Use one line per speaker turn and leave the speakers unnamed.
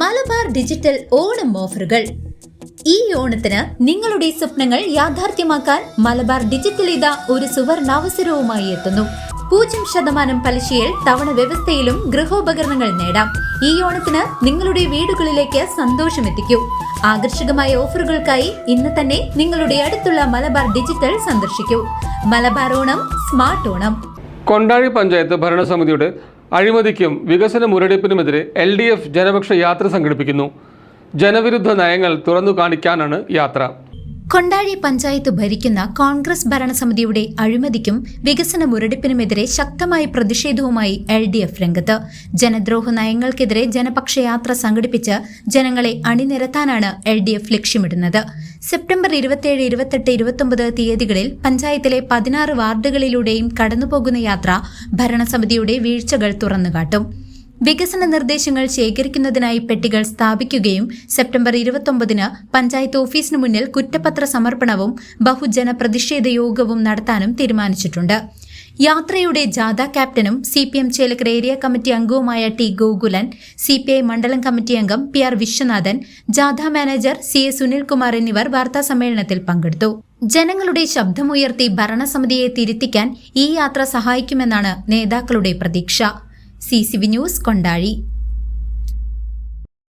Malabar digital Onam ഓഫറുകൾ. ഈ ഓണത്തിന് നിങ്ങളുടെ സ്വപ്നങ്ങൾ യാഥാർത്ഥ്യമാക്കാൻ മലബാർ ഡിജിറ്റൽ ഇത ഒരു സുവർണാവസരവുമായി എത്തുന്നു. പൂജ്യം ശതമാനം പലിശയിൽ തവണ വ്യവസ്ഥയിലും ഗൃഹോപകരണങ്ങൾ നേടാം. ഈ ഓണത്തിന് നിങ്ങളുടെ വീടുകളിലേക്ക് സന്തോഷം എത്തിക്കൂ. ആകർഷകമായ ഓഫറുകൾക്കായി ഇന്ന് തന്നെ നിങ്ങളുടെ അടുത്തുള്ള മലബാർ ഡിജിറ്റൽ സന്ദർശിക്കൂ. മലബാർ ഓണം സ്മാർട്ട് ഓണം.
കൊണ്ടാഴി പഞ്ചായത്ത് ഭരണസമിതിയുടെ അഴിമതിക്കും വികസന മുരടിപ്പിനുമെതിരെ എൽ ഡി എഫ് ജനപക്ഷ യാത്ര സംഘടിപ്പിക്കുന്നു. ജനവിരുദ്ധ നയങ്ങൾ തുറന്നു കാണിക്കാനാണ് യാത്ര.
കൊണ്ടാഴി പഞ്ചായത്ത് ഭരിക്കുന്ന കോൺഗ്രസ് ഭരണസമിതിയുടെ അഴിമതിക്കും വികസന മുരടിപ്പിനുമെതിരെ ശക്തമായ പ്രതിഷേധവുമായി എൽ ഡി എഫ് രംഗത്ത്. ജനദ്രോഹ നയങ്ങൾക്കെതിരെ ജനപക്ഷയാത്ര സംഘടിപ്പിച്ച് ജനങ്ങളെ അണിനിരത്താനാണ് എൽ ഡി എഫ് ലക്ഷ്യമിടുന്നത്. സെപ്റ്റംബർ ഇരുപത്തിയേഴ് ഇരുപത്തെട്ട് ഇരുപത്തൊമ്പത് തീയതികളിൽ പഞ്ചായത്തിലെ പതിനാറ് വാർഡുകളിലൂടെയും കടന്നുപോകുന്ന യാത്ര ഭരണസമിതിയുടെ വീഴ്ചകൾ തുറന്നുകാട്ടും. വികസന നിർദ്ദേശങ്ങൾ ശേഖരിക്കുന്നതിനായി പെട്ടികൾ സ്ഥാപിക്കുകയും സെപ്റ്റംബർ ഇരുപത്തൊമ്പതിന് പഞ്ചായത്ത് ഓഫീസിന് മുന്നിൽ കുറ്റപത്ര സമർപ്പണവും ബഹുജന പ്രതിഷേധ യോഗവും നടത്താനും തീരുമാനിച്ചിട്ടുണ്ട്. യാത്രയുടെ ജാഥ ക്യാപ്റ്റനും C P M Chelakkara area committee അംഗവുമായ T Gokulan C P I മണ്ഡലം കമ്മിറ്റി അംഗം പി ആർ വിശ്വനാഥൻ ജാഥ മാനേജർ സി എ സുനിൽകുമാർ എന്നിവർ വാർത്താ സമ്മേളനത്തിൽ പങ്കെടുത്തു. ജനങ്ങളുടെ ശബ്ദമുയർത്തി ഭരണസമിതിയെ തിരുത്തിക്കാൻ ഈ യാത്ര സഹായിക്കുമെന്നാണ് നേതാക്കളുടെ പ്രതീക്ഷ. C C B news Kondazhy